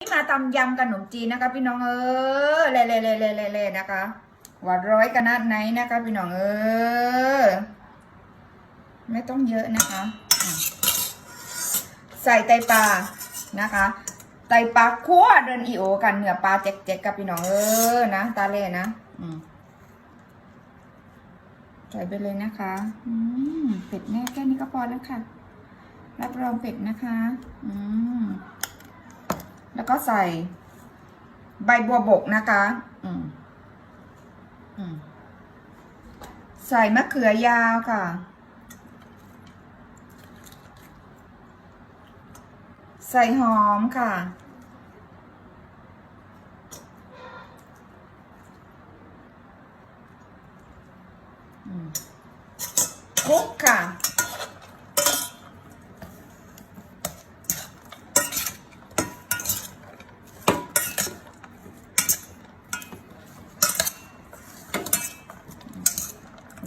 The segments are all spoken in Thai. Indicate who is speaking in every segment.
Speaker 1: นี่มาตำยำขนมจีนนะคะพี่น้องเออเล่เล่เล่เล่เล่เล่นะคะหวานร้อยขนาดไหนนะคะพี่น้องเออไม่ต้องเยอะนะคะ ใส่ไตปลานะคะ ไตปลาคั่วเดินอีโอกันเนื้อปลาเจ๊กๆกับพี่น้องเออนะตาเล่นะใส่ไปเลยนะคะอืมเผ็ดแน่แค่นี้ก็พอแล้วค่ะ รับรองเผ็ดนะคะ อืม แล้วก็ใส่ใบบัวบกนะคะอืมอืมใส่มะเขือยาวค่ะ ใส่หอมค่ะ คุกค่ะ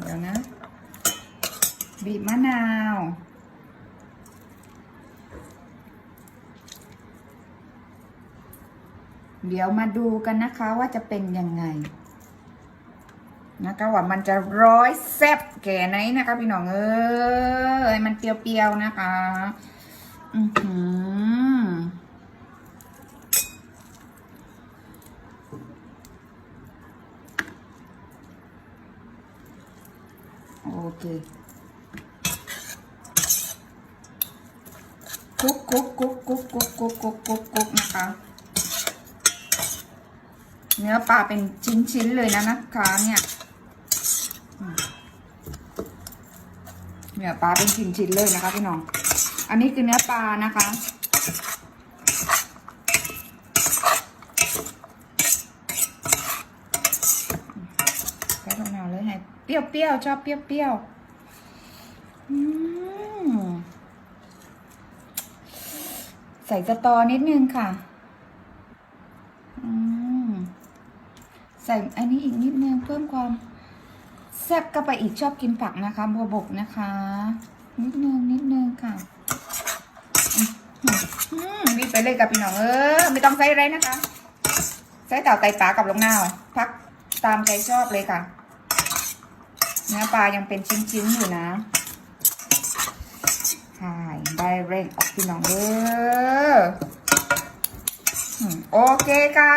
Speaker 1: เดี๋ยวนะ บีบมะนาว เดี๋ยวมาดูกันนะคะว่าจะเป็นยังไง นะคะว่ามันจะร้อยแซ่บแก่ไหนนะคะพี่น้องเอ้ยมันเปรี้ยวๆนะคะ อือหือ โอเคคุกคุกคุกคุกคุกคุกคุกคุกคุกนะคะ เนื้อปลาเป็นชิ้นๆเลยนะนะคะเนี่ยเนื้อปลาเป็นชิ้นๆเลยนะคะพี่น้อง อันนี้คือเนื้อปลานะคะ ใส่มะนาวเลยให้เปรี้ยวๆชอบเปรี้ยวๆอืมใส่สตอนิดนึงค่ะอืมใส่อันนี้อีกนิดนึงเพิ่มความแซ่บก็ไปอีกชอบกินผักนะคะบัวบกนะคะ นิดนึงนิดนึงค่ะรีบไปเลยกับพี่น้องเออไม่ต้องใส่อะไรนะคะ ใส่เต่าไตปลากับลงหน้าพักตามใจชอบเลยค่ะ เนื้อปลายังเป็นชิ้นๆอยู่นะใช่ได้เร่งออกพี่น้องเด้อโอเคค่ะ